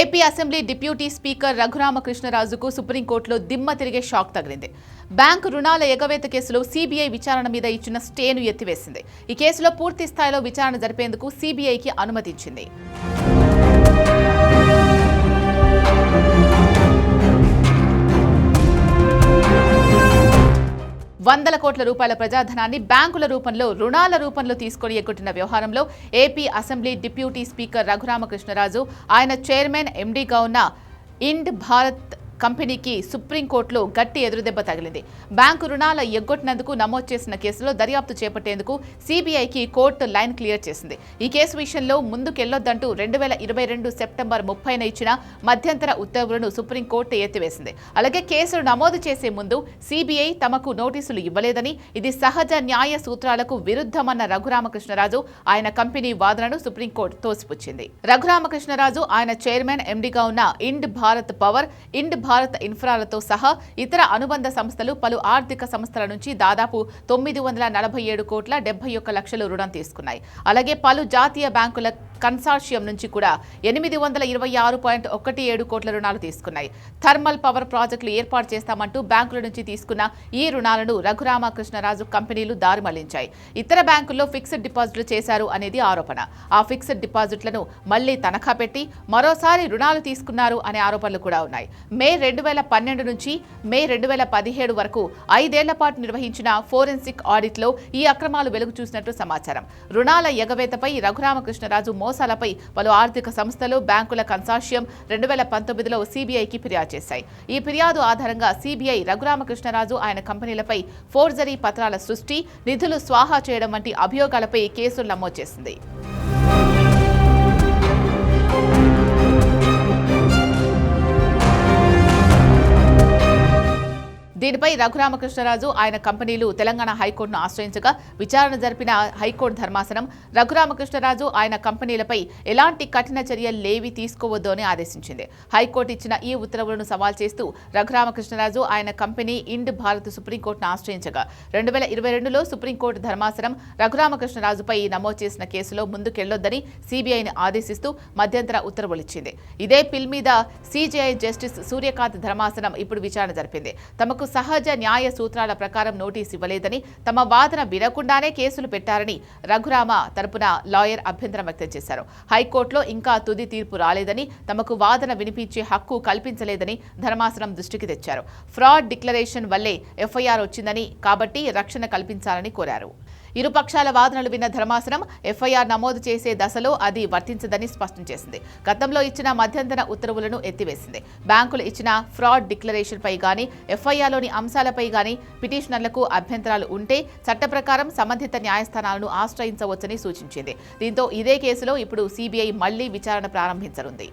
AP assembly deputy speaker రఘురామకృష్ణరాజుకు సుప్రీంకోర్టులో దిమ్మ తిరిగే షాక్ తగిలింది. బ్యాంకు రుణాల ఎగవేత కేసులో సీబీఐ విచారణ మీద ఇచ్చిన స్టేను ఎత్తివేసింది. ఈ కేసులో పూర్తి స్థాయిలో విచారణ జరిపేందుకు సీబీఐకి అనుమతించింది. వందల కోట్ల రూపాయల ప్రజాధనాన్ని బ్యాంకుల రూపంలో రుణాల రూపంలో తీసుకొని ఎగ్గొట్టిన వ్యవహారంలో AP assembly deputy speaker Raghuramakrishnaraju ఆయన చైర్మన్ ఎండీగా ఉన్న ఇండ్ భారత్ కంపెనీకి సుప్రీంకోర్టులో గట్టి ఎదురుదెబ్బ తగిలింది. బ్యాంకు రుణాల ఎగ్గొట్టినందుకు నమోదు చేసిన కేసులో దర్యాప్తు చేపట్టేందుకు సీబీఐకి కోర్టు లైన్ క్లియర్ చేసింది. ఈ కేసు విషయంలో ముందుకెళ్ళొద్దంటూ రెండు వేల ఇరవై రెండు సెప్టెంబర్ ముప్పైన ఇచ్చిన మధ్యంతర ఉత్తర్వులను సుప్రీంకోర్టు ఎత్తివేసింది. అలాగే కేసులు నమోదు చేసే ముందు సీబీఐ తమకు నోటీసులు ఇవ్వలేదని ఇది సహజ న్యాయ సూత్రాలకు విరుద్ధమన్న రఘురామకృష్ణరాజు ఆయన కంపెనీ వాదనను సుప్రీంకోర్టు తోసిపుచ్చింది. రఘురామకృష్ణరాజు ఆయన చైర్మన్ ఎండీగా ఉన్న Ind Bharat power Ind Bharat ఇన్ఫ్రాలతో సహా ఇతర అనుబంధ సంస్థలు పలు ఆర్థిక సంస్థల నుంచి దాదాపు తొమ్మిది వందల నలభై ఏడు కోట్ల డెబ్బై ఒక్క లక్షలు రుణం తీసుకున్నాయి. అలాగే పలు జాతీయ బ్యాంకుల కన్సార్షియం నుంచి కూడా ఎనిమిది వందల ఇరవై ఆరు పాయింట్ ఒకటి ఏడు కోట్ల రుణాలు తీసుకున్నాయి. థర్మల్ పవర్ ప్రాజెక్టులు ఏర్పాటు చేస్తామంటూ బ్యాంకుల నుంచి తీసుకున్న ఈ రుణాలను రఘురామకృష్ణరాజు కంపెనీలు దారి మళ్ళించాయి ఇతర బ్యాంకుల్లో ఫిక్స్డ్ డిపాజిట్లు చేశారు అనేది ఆరోపణ. ఆ ఫిక్స్డ్ డిపాజిట్లను మళ్ళీ తనఖా పెట్టి మరోసారి రుణాలు తీసుకున్నారు అనే ఆరోపణలు కూడా ఉన్నాయి. మే రెండు వేల పన్నెండు నుంచి మే రెండు వేల పదిహేడు వరకు ఐదేళ్ళ పాటు నిర్వహించిన ఫోరెన్సిక్ ఆడిట్లో ఈ అక్రమాలు వెలుగు చూసినట్టు సమాచారం. రుణాల ఎగవేతపై రఘురామకృష్ణరాజు మోసాలపై పలు ఆర్థిక సంస్థలు బ్యాంకుల కన్సార్షియం రెండు వేల పంతొమ్మిదిలో సీబీఐకి ఫిర్యాదు చేశాయి. ఈ ఫిర్యాదు ఆధారంగా సీబీఐ రఘురామకృష్ణరాజు ఆయన కంపెనీలపై ఫోర్జరీ పత్రాల సృష్టి నిధులు స్వాహా చేయడం వంటి అభియోగాలపై కేసులు నమోదు చేసింది. దీనిపై రఘురామకృష్ణరాజు ఆయన కంపెనీలు తెలంగాణ హైకోర్టును ఆశ్రయించగా విచారణ జరిపిన హైకోర్టు ధర్మాసనం రఘురామకృష్ణరాజు ఆయన కంపెనీలపై ఎలాంటి కఠిన చర్యలు లేవి తీసుకోవద్దు అని ఆదేశించింది. హైకోర్టు ఇచ్చిన ఈ ఉత్తర్వులను సవాల్ చేస్తూ రఘురామకృష్ణరాజు ఆయన కంపెనీ ఇండ్ భారత్ సుప్రీంకోర్టును ఆశ్రయించగా రెండు వేల ఇరవై రెండులో సుప్రీంకోర్టు ధర్మాసనం రఘురామకృష్ణరాజుపై నమోదు చేసిన కేసులో ముందుకెళ్ళొద్దని సిబిఐని ఆదేశిస్తూ మధ్యంతర ఉత్తర్వులిచ్చింది. ఇదే పిల్ మీద సీజీఐ జస్టిస్ సూర్యకాంత్ ధర్మాసనం ఇప్పుడు విచారణ జరిపింది. తమకు సహజ న్యాయ సూత్రాల ప్రకారం నోటీస్ ఇవ్వలేదని తమ వాదన వినకుండానే కేసులు పెట్టారని రఘురామ తరపున లాయర్ అభ్యంతరం వ్యక్తం చేశారు. హైకోర్టులో ఇంకా తుది తీర్పు రాలేదని తమకు వాదన వినిపించే హక్కు కల్పించలేదని ధర్మాసనం దృష్టికి తెచ్చారు. ఫ్రాడ్ డిక్లరేషన్ వల్లే ఎఫ్ఐఆర్ వచ్చిందని కాబట్టి రక్షణ కల్పించాలని కోరారు. ఇరు పక్షాల వాదనలు విన్న ధర్మాసనం ఎఫ్ఐఆర్ నమోదు చేసే దశలో అది వర్తించదని స్పష్టం చేసింది. గతంలో ఇచ్చిన మధ్యంతర ఉత్తర్వులను ఎత్తివేసింది. బ్యాంకులు ఇచ్చిన ఫ్రాడ్ డిక్లరేషన్పై గానీ ఎఫ్ఐఆర్లోని అంశాలపై గానీ పిటిషనర్లకు అభ్యంతరాలు ఉంటే చట్ట ప్రకారం సంబంధిత న్యాయస్థానాలను ఆశ్రయించవచ్చని సూచించింది. దీంతో ఇదే కేసులో ఇప్పుడు సీబీఐ మళ్ళీ విచారణ ప్రారంభించనుంది.